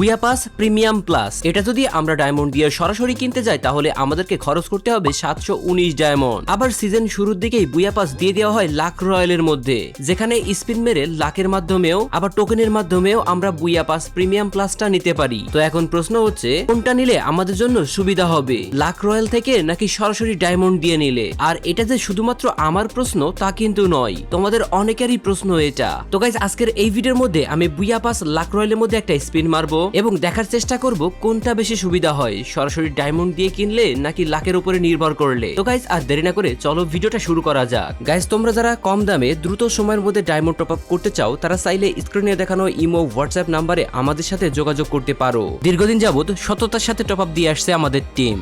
বুয়া pass premium plus. এটা যদি আমরা ডায়মন্ড দিয়ে সরাসরি কিনতে যাই, তাহলে আমাদেরকে খরচ করতে হবে সাতশো উনিশ ডায়মন্ড। আবার সিজন শুরুর দিকেই বুয়া পাস দিয়ে দেওয়া হয় লাখ রয়্যালের মধ্যে, যেখানে স্পিন মেরে লাখের মাধ্যমেও, আবার টোকেনের মাধ্যমেও আমরা বুয়া পাস প্রিমিয়াম প্লাসটা নিতে পারি। তো এখন প্রশ্ন হচ্ছে, কোনটা নিলে আমাদের জন্য সুবিধা হবে? লাখ রয়্যাল থেকে নাকি সরাসরি ডায়মন্ড দিয়ে নিলে? আর এটা যে শুধুমাত্র আমার প্রশ্ন, তা কিন্তু নয়। তোমাদের অনেকেরই প্রশ্ন এটা। তো গাইজ আজকের এই ভিডিওর মধ্যে আমি বুয়া পাস লাখ রয়্যালের মধ্যে একটা স্পিন মারবো। এবং দেখার চেষ্টা করব কোনটা বেশি সুবিধা হয়। সরাসরি ডায়মন্ড দিয়ে কিনলে নাকি লাখের উপরে নির্ভর করলে? তো গাইজ আর দেরি না করে চলো ভিডিওটা শুরু করা যাক। গাইজ তোমরা যারা কম দামে দ্রুত সময়ের মধ্যে ডায়মন্ড টপ আপ করতে চাও, তারা চাইলে স্ক্রিনে দেখানো ইমো হোয়াটসঅ্যাপ নাম্বারে আমাদের সাথে যোগাযোগ করতে পারো। দীর্ঘদিন যাবত সততার সাথে টপ আপ দিয়ে আসছে আমাদের টিম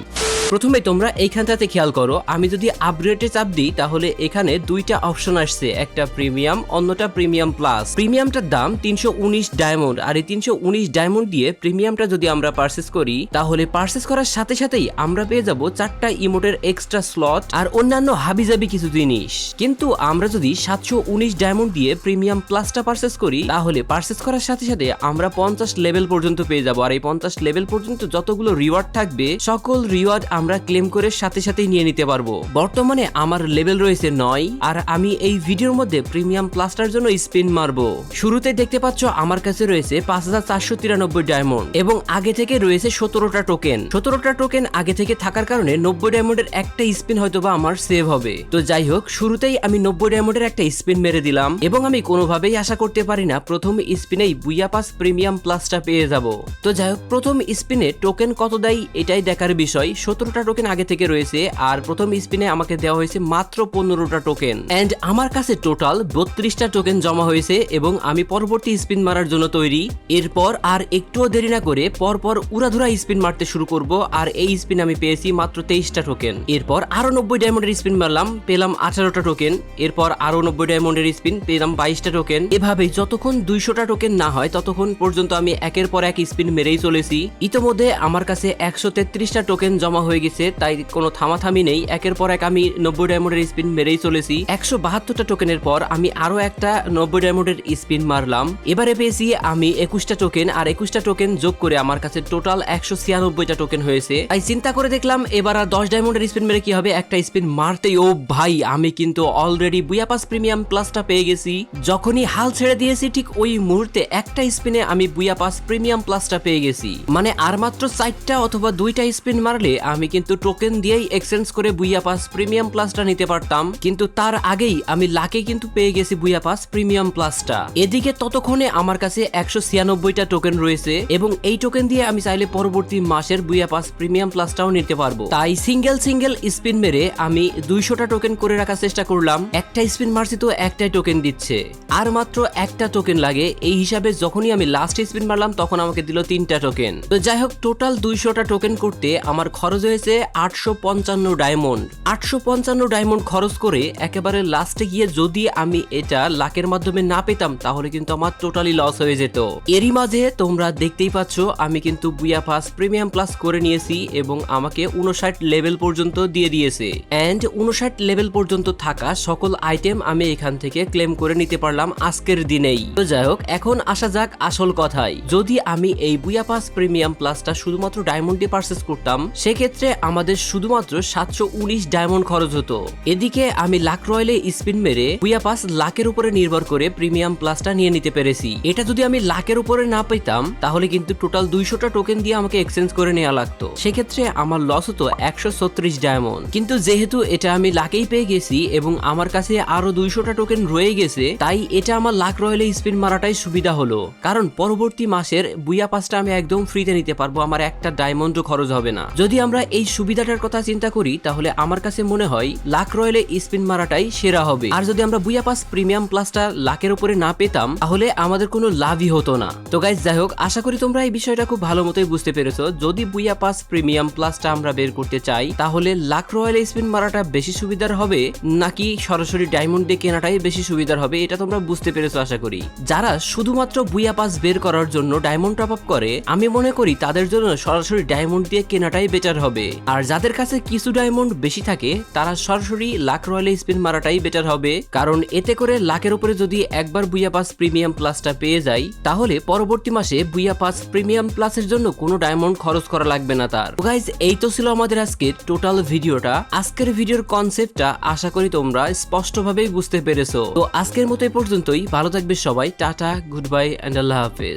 প্রথমে তোমরা এইখানটাতে খেয়াল করো, আমি যদি আপগ্রেডে চাপ দিই, তাহলে এখানে দুইটা অপশন আসছে। একটা প্রিমিয়াম অন্যটা প্রিমিয়াম প্লাস প্রিমিয়ামটার দাম তিনশো উনিশ ডায়মন্ড আর এই তিনশো উনিশ ডায়মন্ড দিয়ে প্রিমিয়ামটা যদি আমরা পার্সেস করি, তাহলে পার্সেস করার সাথে সাথেই আমরা পেয়ে যাব চারটা ইমোটের এক্সট্রা স্লট আর অন্যান্য হাবিজাবি কিছু জিনিস। কিন্তু আমরা যদি সাতশো উনিশ ডায়মন্ড দিয়ে প্রিমিয়াম প্লাসটা পার্সেস করি, তাহলে পার্সেস করার সাথে সাথে আমরা পঞ্চাশ লেভেল পর্যন্ত পেয়ে যাব। আর এই পঞ্চাশ লেভেল পর্যন্ত যতগুলো রিওয়ার্ড থাকবে, সকল রিওয়ার্ড আমরা ক্লেম করে সাথে সাথেই নিয়ে নিতে পারব। বর্তমানে আমার লেভেল রয়েছে নয়, আর আমি এই ভিডিওর মধ্যে প্রিমিয়াম প্লাসটার জন্য স্পিন মারবো। শুরুতে দেখতে পাচ্ছ আমার কাছে রয়েছে পাঁচ হাজার চারশো তিরানব্বই ডায়মন্ড এবং আগে থেকে রয়েছে সতেরোটা টোকেন সতেরোটা টোকেন আগে থেকে থাকার কারণে নব্বই ডায়মন্ডের একটা স্পিন হয়তো বা আমার সেভ হবে। তো যাই হোক, শুরুতেই আমি নব্বই ডায়মন্ডের একটা স্পিন মেরে দিলাম এবং আমি কোনোভাবেই আশা করতে পারি না প্রথম স্পিনেই বুইয়া পাস প্রিমিয়াম প্লাসটা পেয়ে যাব। তো যাই হোক, প্রথম স্পিনে টোকেন কত দেয় এটাই দেখার বিষয়। সতেরোটা টোকেন আগে থেকে রয়েছে আর প্রথম স্পিনে আমাকে দেওয়া হয়েছে মাত্র পনেরোটা টোকেন এন্ড আমার কাছে টোটাল বত্রিশটা টোকেন জমা হয়েছে এবং আমি পরবর্তী স্পিন মারার জন্য তৈরি। এরপর আর একটুও দেরি না করে পরপর উড়াধুরা স্পিন মারতে শুরু করব, আর এই স্পিন আমি পেয়েছি মাত্র তেইশটা টোকেন এরপর আরও নব্বই ডায়মন্ডের স্পিন মারলাম, পেলাম আঠারোটা টোকেন এরপর আরও নব্বই ডায়মন্ডের স্পিন পেলাম বাইশটা টোকেন এভাবেই যতক্ষণ দুইশোটা টোকেন না হয়, ততক্ষণ পর্যন্ত আমি একের পর এক স্পিন মেরেই চলেছি। ইতোমধ্যে আমার কাছে একশো তেত্রিশটা টোকেন জমা হয়ে গেছে, তাই কোনো থামাথামি নেই। একের পর এক আমি নব্বই ডায়মন্ডের স্পিন মেরেই চলেছি। একশো বাহাত্তরটা টোকেনের পর আমি আরও একটা নব্বই ডায়মন্ডের স্পিন মারলাম। এবারে পেয়েছি আমি একুশটা টোকেন আর একুশটা টোকেন যোগ করে আমার কাছে টোটাল একশো ছিয়ানব্বইটা টোকেন হয়েছে। তাই চিন্তা করে দেখলাম, এবার আর দশ ডায়মন্ডের স্পিন মেরে কি হবে? একটা স্পিন মারতেই, ও ভাই, আমি কিন্তু অলরেডি বুয়াপাস প্রিমিয়াম প্লাসটা পেয়ে গেছি। যখনই হাল ছেড়ে দিয়েছি, ঠিক ওই মুহূর্তে একটা স্পিনে আমি বুয়াপাস প্রিমিয়াম প্লাসটা পেয়ে গেছি। মানে আর মাত্র চারটা অথবা দুইটা স্পিন মারলে আমি কিন্তু টোকেন দিয়েই এক্সচেঞ্জ করে বুইয়া পাস প্রিমিয়াম প্লাসটা নিতে পারতাম। কিন্তু তার আগেই আমি লাকে কিন্তু পেয়ে গেছি বুইয়া পাস প্রিমিয়াম প্লাসটা এদিকে ততক্ষণে আমার কাছে একশো ছিয়ানব্বইটা টোকেন রয়েছে। এবং এই টোকেন দিয়ে আমি চাইলে পরবর্তী মাসের বুইয়া পাস প্রিমিয়াম প্লাসটাও নিতে পারব। তাই সিঙ্গেল সিঙ্গেল স্পিন মেরে আমি দুইশোটা টোকেন করে রাখার চেষ্টা করলাম। একটা স্পিন মারছি তো একটাই টোকেন দিচ্ছে। আর মাত্র একটা টোকেন লাগে, এই হিসাবে যখনই আমি লাস্ট স্পিন মারলাম, তখন আমাকে দিল তিনটা টোকেন তো যাই হোক টোটাল দুইশোটা টোকেন করতে আমার খরচ হয়েছে আটশো পঞ্চান্ন ডায়মন্ড আটশো পঞ্চান্ন ডায়মন্ড খরচ করে একেবারে লাস্টে গিয়ে যদি আমি এটা লাখের মাধ্যমে না পেতাম, তাহলে কিন্তু আমার টোটালি লস হয়ে যেত। এরই মাঝে তোমরা দেখতেই পাচ্ছ, আমি কিন্তু বুয়া পাস প্রিমিয়াম প্লাস করে নিয়েছি এবং আমাকে উনষাট লেভেল পর্যন্ত দিয়ে দিয়েছে। অ্যান্ড উনষাট লেভেল পর্যন্ত থাকা সকল আইটেম আমি এখান থেকে ক্লেম করে নিতে পারলাম আজকের দিনেই। তো যাই হোক, এখন আসা যাক আসল কথায়। যদি আমি এই বুয়া পাস প্রিমিয়াম প্লাসটা শুধুমাত্র ডায়মন্ডে দিয়ে পারচেস করতাম, সেক্ষেত্রে আমাদের শুধুমাত্র সাতশো উনিশ ডায়মন্ড খরচ হতো। এদিকে আমি লাখ রয়েলে স্পিন মেরে বুয়া পাস লাখের উপরে নির্ভর করে প্রিমিয়াম প্লাসটা নিয়ে নিতে পেরেছি। এটা যদি আমি লাখের উপরে না পেতাম তাহলে কিন্তু টোটাল দুইশোটা টোকেন দিয়ে আমাকে এক্সচেঞ্জ করে নেওয়া লাগতো। সেক্ষেত্রে আমার লস হতো একশো ছত্রিশ ডায়মন্ড কিন্তু যেহেতু এটা আমি লাকেই পেয়ে গেছি এবং আমার কাছে আরও দুইশোটা টোকেন রয়ে গেছে, তাই এটা আমার লাখ রয়েলে স্পিন মারাটাই সুবিধা হলো। কারণ পরবর্তী মাসের বুয়া পাসটা আমি একদম ফ্রিতে নিতে পারব, আমার একটা ডায়মন্ডও খরচ হবে না। যদি আমরা এই সুবিধাটার কথা চিন্তা করি, তাহলে আমার কাছে মনে হয় লাখ রয়েলে স্পিন মারাটাই সেরা হবে। আর যদি আমরা বুয়া পাস প্রিমিয়াম প্লাসটা লাখের উপরে না পেতাম, তাহলে আমাদের কোনো লাভই হতো না। তো গাইজ যাই হোক আশা করি তোমরা এই বিষয়টা খুব ভালো মতোই বুঝতে পেরেছ। যদি বুয়া পাস প্রিমিয়াম প্লাসটা আমরা বের করতে চাই, তাহলে লাখ রয়েলে স্পিন মারাটা বেশি সুবিধার হবে, নাকি সরাসরি ডায়মন্ড দিয়ে কেনাটাই বেশি সুবিধার হবে, এটা তোমরা বুঝতে পেরেছ আশা করি। যারা শুধুমাত্র বুয়া পাস বের করার জন্য ডায়মন্ড টপ আপ করে, আমি মনে করি তাদের জন্য সরাসরি ডায়মন্ড দিয়ে কেনাটাই বেটার হবে। আর যাদের কাছে কিছু ডায়মন্ড বেশি থাকে, তারা সরাসরি লাখ রয়্যালে স্পিন মারাটাই বেটার হবে। কারণ এতে করে লাখের উপরে যদি একবার বুইয়া পাস প্রিমিয়াম প্লাসটা পেয়ে যায় তাহলে পরবর্তী মাসে বুইয়া পাস প্রিমিয়াম প্লাসের জন্য কোনো ডায়মন্ড খরচ করা লাগবে না তার। গাইজ এই তো ছিল আমাদের আজকের টোটাল ভিডিওটা আজকের ভিডিওর কনসেপ্টটা আশা করি তোমরা স্পষ্টভাবেই বুঝতে পেরেছ। তো আজকের মতো এই পর্যন্তই। ভালো থাকবে সবাই। টাটা গুড বাই অ্যান্ড আল্লাহ হাফেজ।